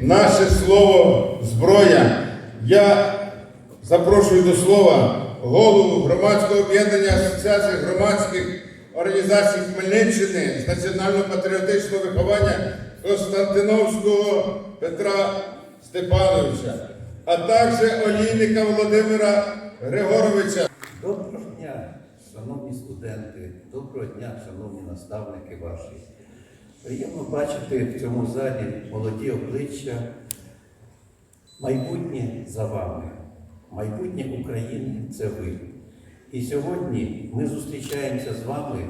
Наше слово зброя. Я запрошую до слова голову громадського об'єднання Асоціації громадських організацій Хмельниччини з національно-патріотичного виховання Константиновського Петра Степановича, а також олійника Володимира Григоровича. Доброго дня, шановні студенти, доброго дня, шановні наставники ваші. Приємно бачити в цьому залі молоді обличчя. Майбутнє за вами. Майбутнє України це ви. І сьогодні ми зустрічаємося з вами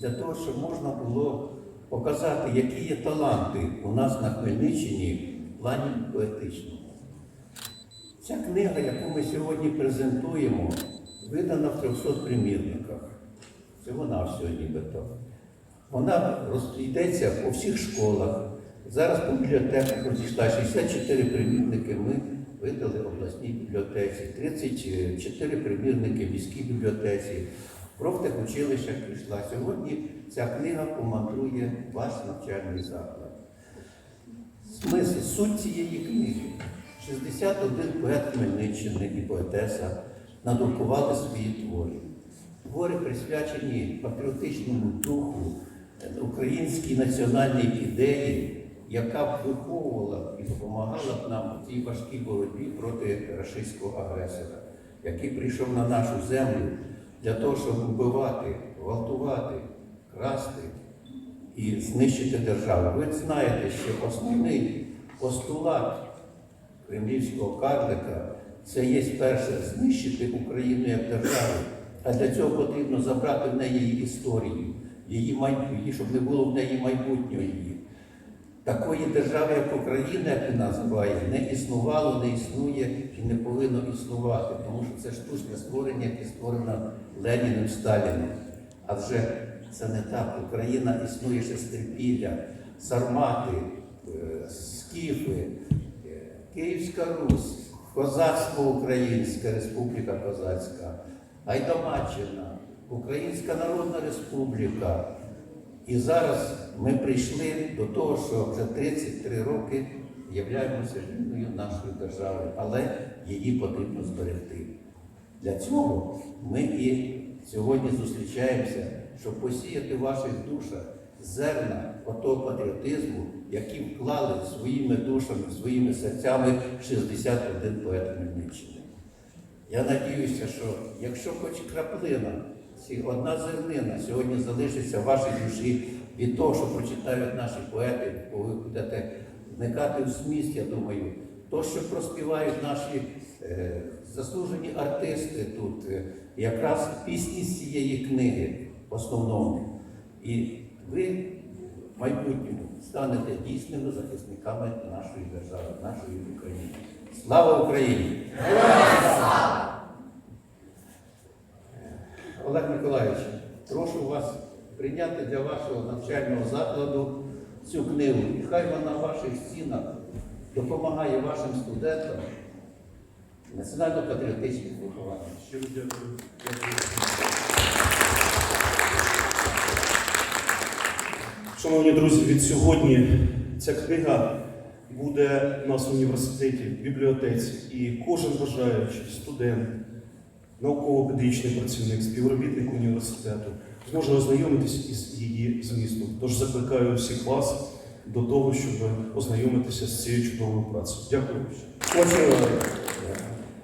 для того, щоб можна було показати, які є таланти у нас на Хмельниччині в плані поетичному. Ця книга, яку ми сьогодні презентуємо, видана в 300 примірниках. Всього навсього нібито. Вона розійдеться по всіх школах. Зараз по бібліотеках розійшла 64 примірники. Ми видали обласній бібліотеці, 34 примірники в міській бібліотеці. Профтехучилищах прийшла. Сьогодні ця книга помандрує ваш навчальний заклад. Смисл, суть цієї книги. 61 поет Хмельниччини і поетеса надрукували свої твори. Твори присвячені патріотичному духу, українській національній ідеї, яка б виховувала і допомагала б нам у цій важкій боротьбі проти рашистського агресора, який прийшов на нашу землю для того, щоб вбивати, гвалтувати, красти і знищити державу. Ви знаєте, що основний постулат кремлівського карлика це є перше знищити Україну як державу. А для цього потрібно забрати в неї історію, її майбутнє, щоб не було в неї майбутнього її. Такої держави, як Україна, як він називає, не існувало, не існує і не повинно існувати, тому що це штучне створення, яке створено Леніним Сталіном. Адже це не так. Україна існує ще з трипілля, сармати, е, скіфи, е, Київська Русь, Козацтво Українська, Республіка Козацька, Гайдамаччина, Українська Народна Республіка. І зараз ми прийшли до того, що вже 33 роки являємося вільною нашою державою, але її потрібно зберегти. Для цього ми і сьогодні зустрічаємося, щоб посіяти в ваших душах зерна отого патріотизму, які вклали своїми душами, своїми серцями 61 поет Хмельниччини. Я надіюся, що якщо хоч краплина, одна зернина сьогодні залишиться в вашій душі від того, що прочитають наші поети, бо ви будете вникати в зміст, я думаю, то, що проспівають наші е, заслужені артисти тут, е, якраз пісні з цієї книги основному. І ви в майбутньому станете дійсними захисниками нашої держави, нашої України. Слава Україні! Олег Миколаївич, прошу вас прийняти для вашого навчального закладу цю книгу. І хай вона в ваших стінах допомагає вашим студентам національно-патріотичних виховань. Щиро дякую. Шановні друзі, від сьогодні ця книга буде у нас в університеті, в бібліотеці, і кожен бажаючий студент, науково-педагогічний працівник, співробітник університету зможе ознайомитись із її змістом. Тож закликаю всіх вас до того, щоб ознайомитися з цією чудовою працею. Дякую. Хочу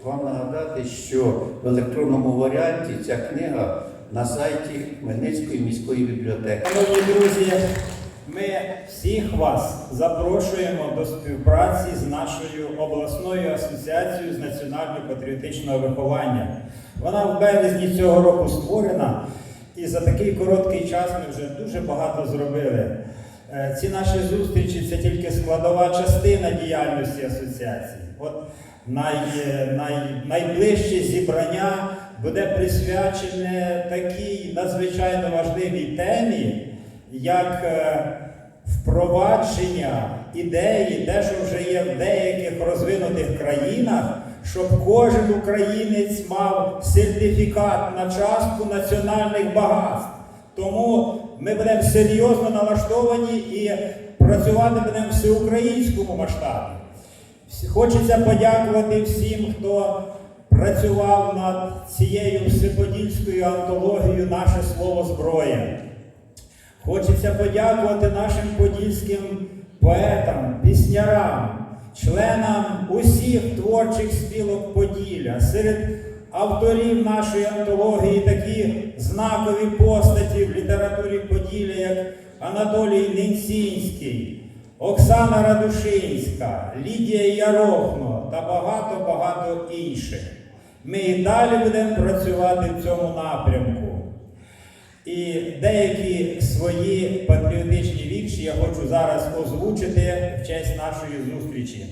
вам нагадати, що в електронному варіанті ця книга на сайті Хмельницької міської бібліотеки. Шановні друзі, ми всіх вас запрошуємо до співпраці з нашою обласною асоціацією з національно-патріотичного виховання. Вона в березні цього року створена, і за такий короткий час ми вже дуже багато зробили. Е, Ці наші зустрічі це тільки складова частина діяльності асоціації. От най, най, найближче зібрання буде присвячене такій надзвичайно важливій темі, як е, впровадження ідеї, те, що вже є в деяких розвинутих країнах, щоб кожен українець мав сертифікат на частку національних багатств. Тому ми будемо серйозно налаштовані і працювати будемо в всеукраїнському масштабі. Хочеться подякувати всім, хто працював над цією всеподільською антологією Наше слово зброя. Хочеться подякувати нашим подільським поетам, піснярам, членам усіх творчих спілок Поділля. Серед авторів нашої антології такі знакові постаті в літературі Поділля, як Анатолій Ненцінський, Оксана Радушинська, Лідія Ярохно та багато-багато інших. Ми і далі будемо працювати в цьому напрямку. І деякі свої патріотичні вірші я хочу зараз озвучити в честь нашої зустрічі.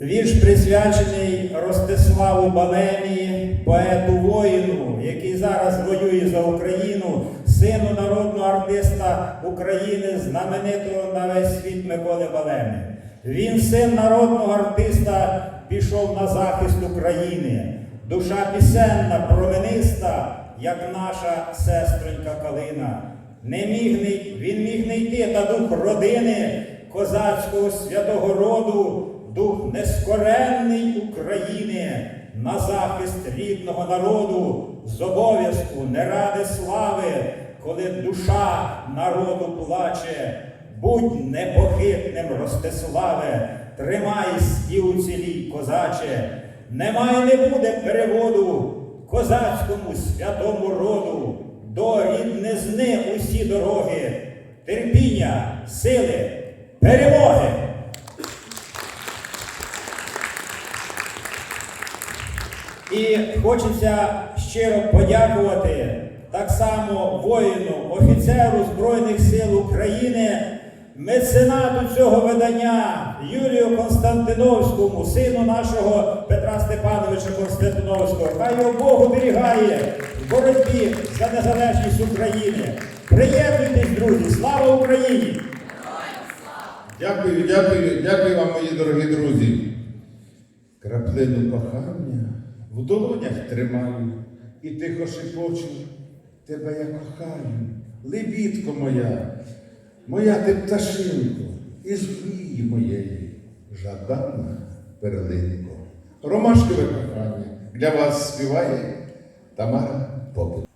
Вірш присвячений Ростиславу Балемі, поету воїну, який зараз воює за Україну, сину народного артиста України, знаменитого на весь світ Миколи Балеми. Він, син народного артиста, пішов на захист України. Душа пісенна, промениста, як наша сестронька Калина. Не міг не, він міг не йти та дух родини, козацького святого роду, дух нескоренний України, на захист рідного народу, з обов'язку не ради слави, коли душа народу плаче. Будь непохитним, Ростиславе, тримайсь і уцілій, козаче, немає не буде переводу козацькому святому роду, до ріднизни усі дороги, терпіння, сили, перемоги. І хочеться щиро подякувати так само воїну, офіцеру Збройних сил України, меценату цього видання Юрію Константиновському, сину нашого Петра Степановича Константиновського. Хай його Бог оберігає в боротьбі за незалежність України. Приєднуйтесь, друзі! Слава Україні! Дякую, дякую, дякую вам, мої дорогі друзі. Краплину кохання в долонях тримаю і тихо шепочу, тебе я кохаю, лебідко моя, моя ти пташинко, із мрії моєї, жадана перлинко. Ромашкове кохання для вас співає Тамара Попит.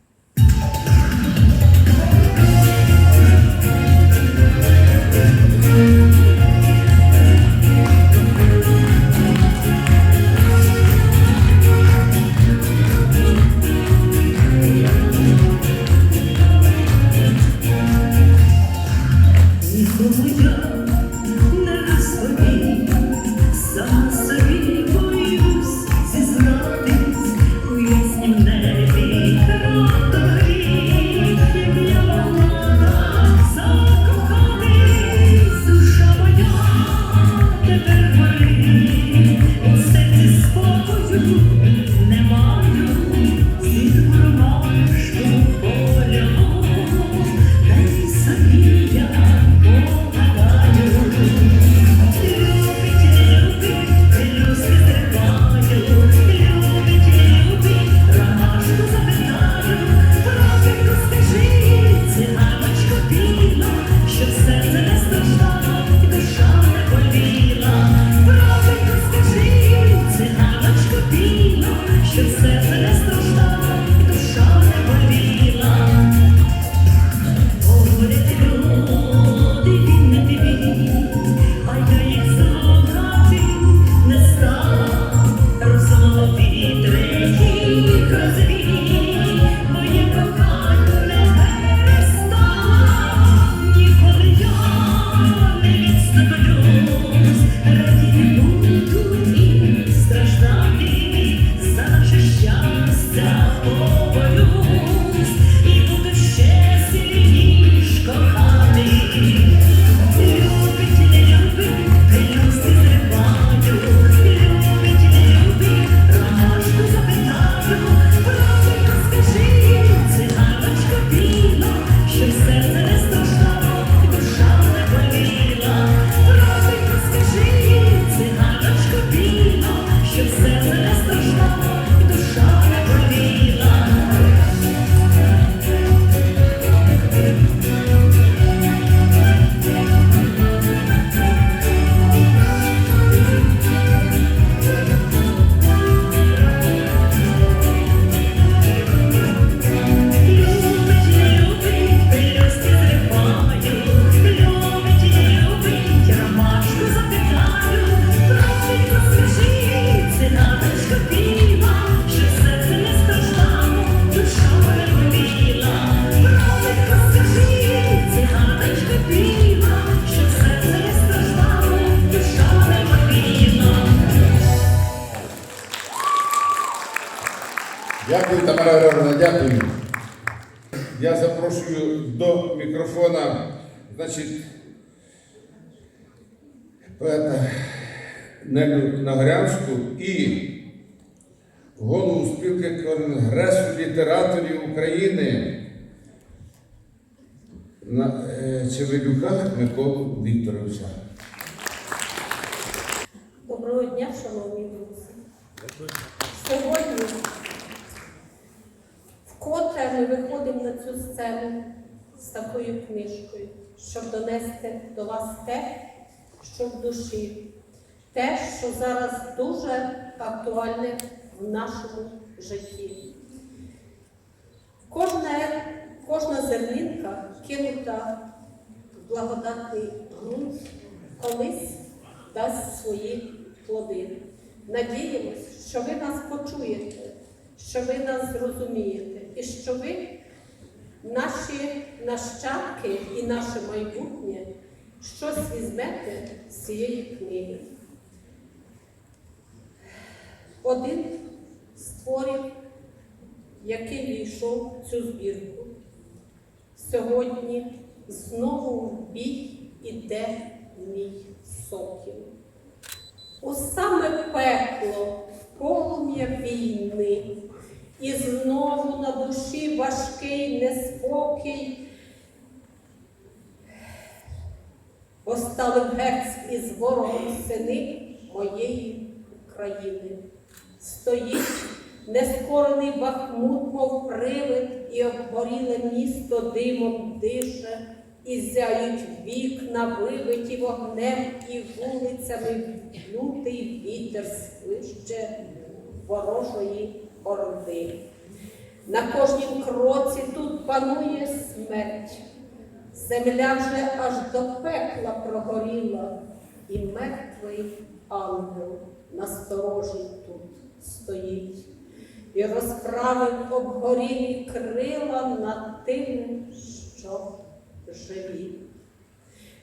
Нагрянську і голову спілки Конгресу літераторів України е, Чевелюка Миколу Вікторовича. Доброго дня, шановні друзі. Сьогодні вкотре ми виходимо на цю сцену з такою книжкою, щоб донести до вас те, що в душі, те, що зараз дуже актуальне в нашому житті. Кожна, кожна зернинка кинута в благодатний ґрунт колись дасть свої плоди. Надіємось, що ви нас почуєте, що ви нас зрозумієте і що ви, наші нащадки і наше майбутнє, щось візьмете з цієї книги. Один з творів, який війшов в цю збірку. Сьогодні знову в бій іде мій сокіл. У саме пекло, полум'я війни, і знову на душі важкий неспокій. Постали в герць із ворогом сини моєї України. Стоїть нескорений бахмут, мов привид, і обгоріле місто димом дише, і зяють вікна, вибиті вогнем, і вулицями лютий вітер свище ворожої орди. На кожнім кроці тут панує смерть. Земля вже аж до пекла прогоріла, і мертвий ангел насторожі тут стоїть і розправив обгорілі крила над тими, що живі.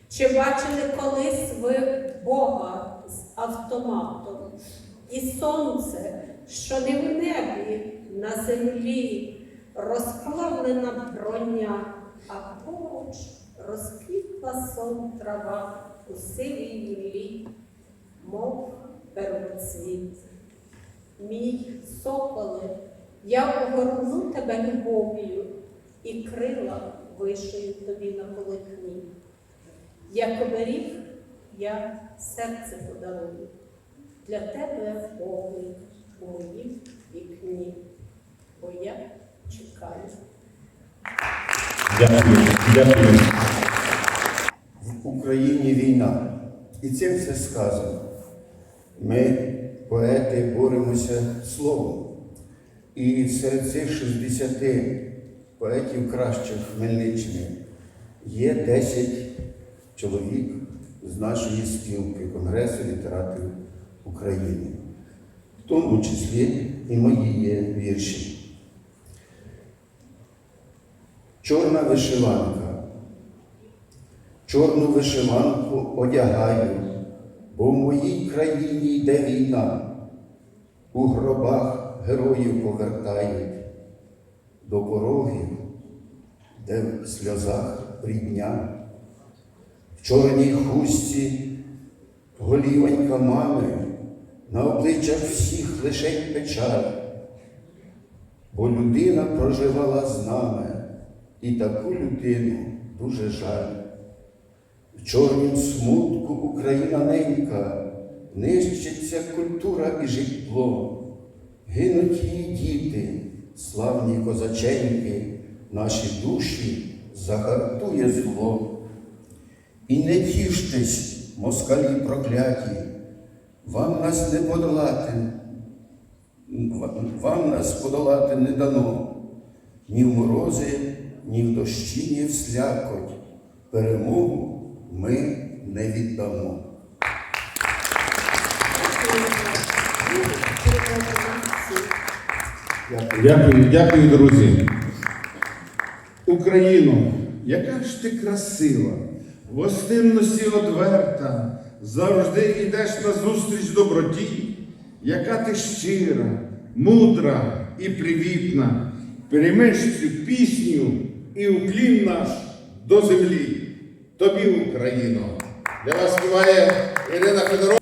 Чи бачили колись ви Бога з автоматом і сонце, що не в небі на землі, розплавлена броня, а поруч розквітла сон трава у сивій млі, мов первоцвіт. Мій соколе, я огорну тебе любов'ю і крила вишию тобі на полотні. Як оберіг, я серце подарую для тебе погляд у моїм вікні, бо я чекаю. Дякую, дякую. в Україні війна. І цим все сказано. Ми, поети, боремося словом. І серед цих 60 поетів кращих Хмельниччини є 10 чоловік з нашої спілки Конгресу літераторів України, в тому числі і мої є вірші. Чорна вишиванка. Чорну вишиванку одягаю, в моїй країні йде війна. У гробах героїв повертають до порогів, де в сльозах рідня. В чорній хустці голівонька мами, на обличчях всіх лише печаль. Бо людина проживала з нами, і таку людину дуже жаль. В чорнім смутку Україна ненька, нищиться культура і житло, гинуть її діти, славні козаченьки, наші душі загартує зло. І не тіштесь, москалі прокляті, вам нас не подолати, вам нас подолати не дано, ні в морози, ні в дощі, ні в слякоть. Перемогу ми не віддамо. Дякую. Дякую, друзі. Україно, яка ж ти красива, гостинності одверта, завжди йдеш на зустріч доброті, яка ти щира, мудра, і привітна. Приймеш цю пісню і уклін наш до землі. Тобі, Україно. Для вас співає Ірина Федорова.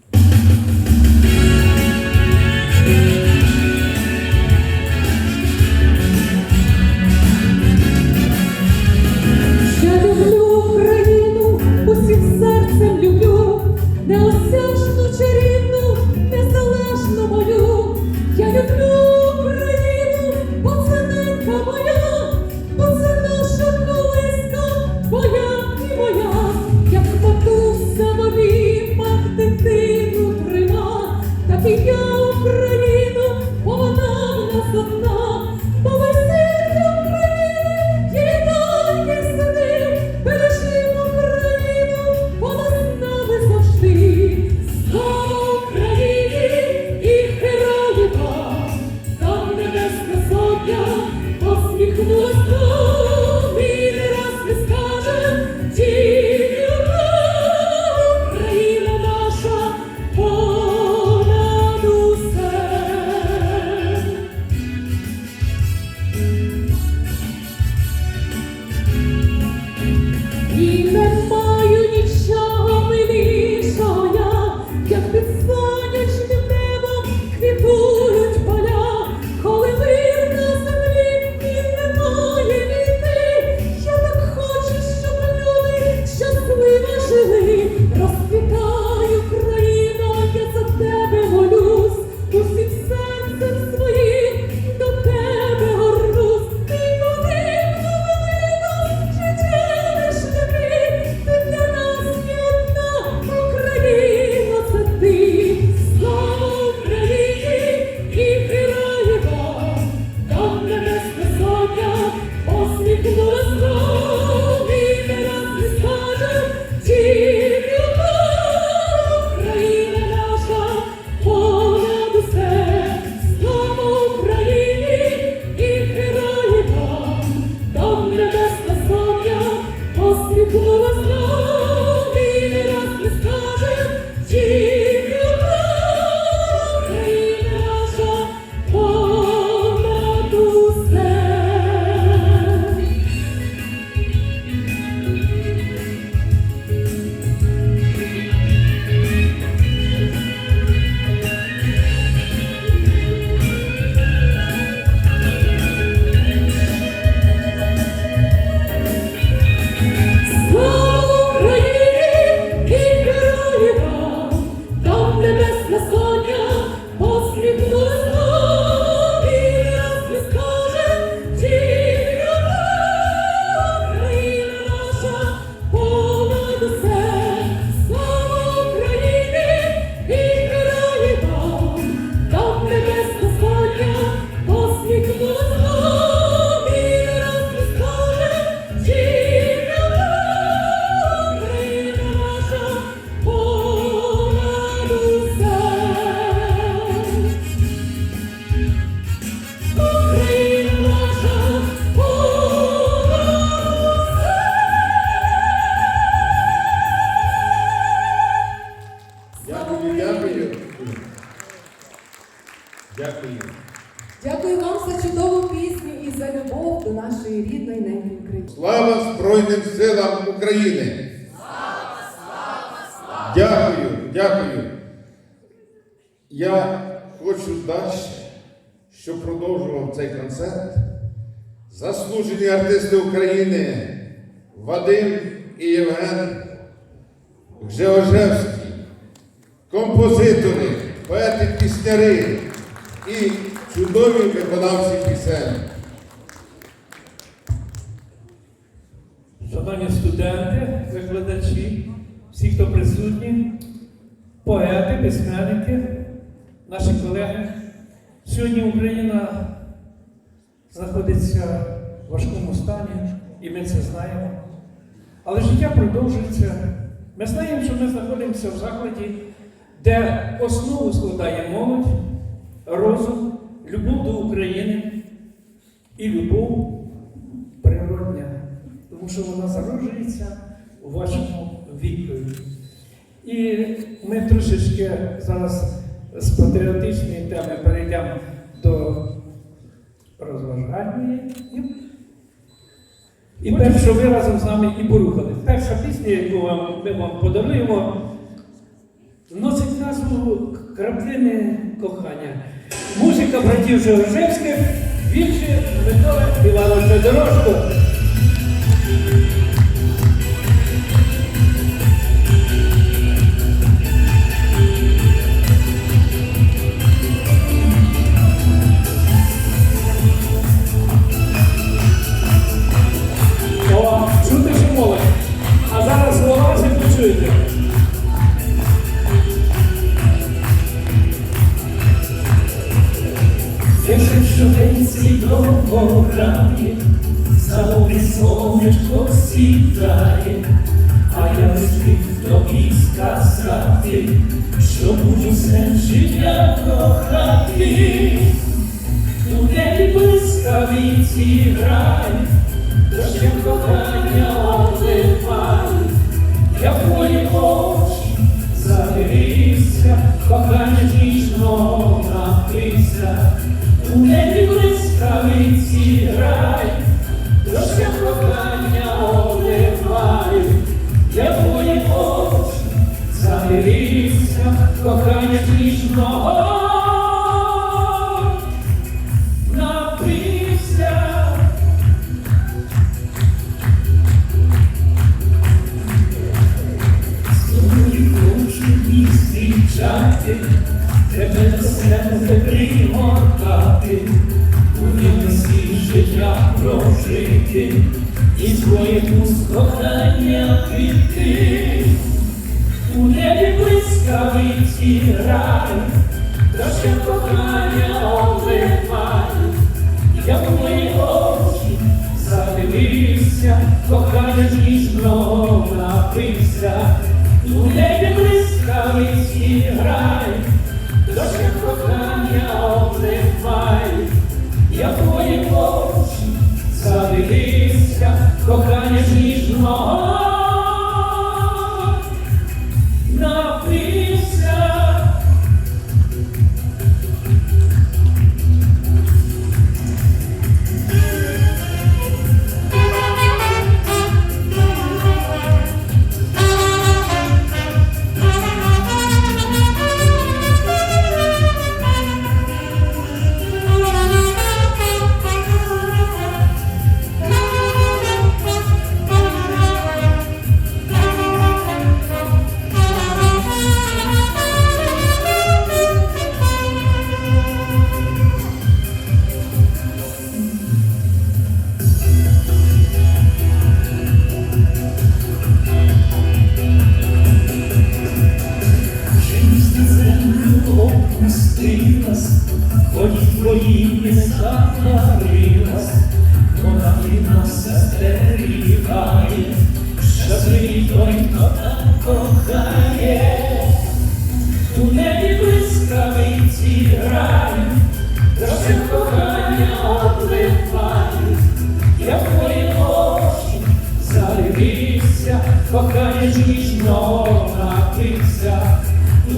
Дякую. Дякую вам за чудову пісню і за любов до нашої рідної неньки України. Слава Збройним силам України! Дякую, дякую. Я хочу далі, щоб продовжував цей концерт. Заслужені артисти України Вадим і Євген Гжеожевський, композитори, поети-пісняри і чудові виконавці пісень. Шановні студенти, викладачі, всі, хто присутні, поети, письменники, наші колеги. Сьогодні Україна знаходиться в важкому стані, і ми це знаємо. Але життя продовжується. Ми знаємо, що ми знаходимося в закладі, де основу складає молодь, розум, любов до України і любов природня, тому що вона зароджується у вашому вікові. І ми трошечки зараз з патріотичної теми перейдемо до розважальної. І, перше, що ви разом з нами і порухали. Перша пісня, яку вам, ми вам подаруємо, носить назву Краплини кохання. Музика братів Жоржевських, вірші Микола Івановича Дорожко. День грає, Залоги сонечко сідає, а я лишив тобі сказати, що буду все життя кохати. У небі блискавиці грає, Дощем кохання обливай, я в твої очі задивився, кохання ніжно прожити, і твоє пуст кохання піти. У небі блискавиці грай, дощем кохання обливай, я в твої очі задивився, кохання ніжно напився, у небі блискавиці грай, дощем кохання обливай, я в очі задивився, кохання ніжно застерігає, Щасливий хто так кохає. У небі блискавиці грає, Дощем кохання обливає, я в твої очі задивився, кохання ніжно напився,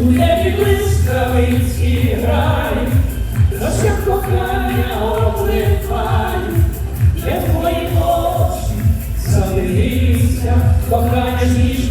у небі блискавиці грає, wafanya hivi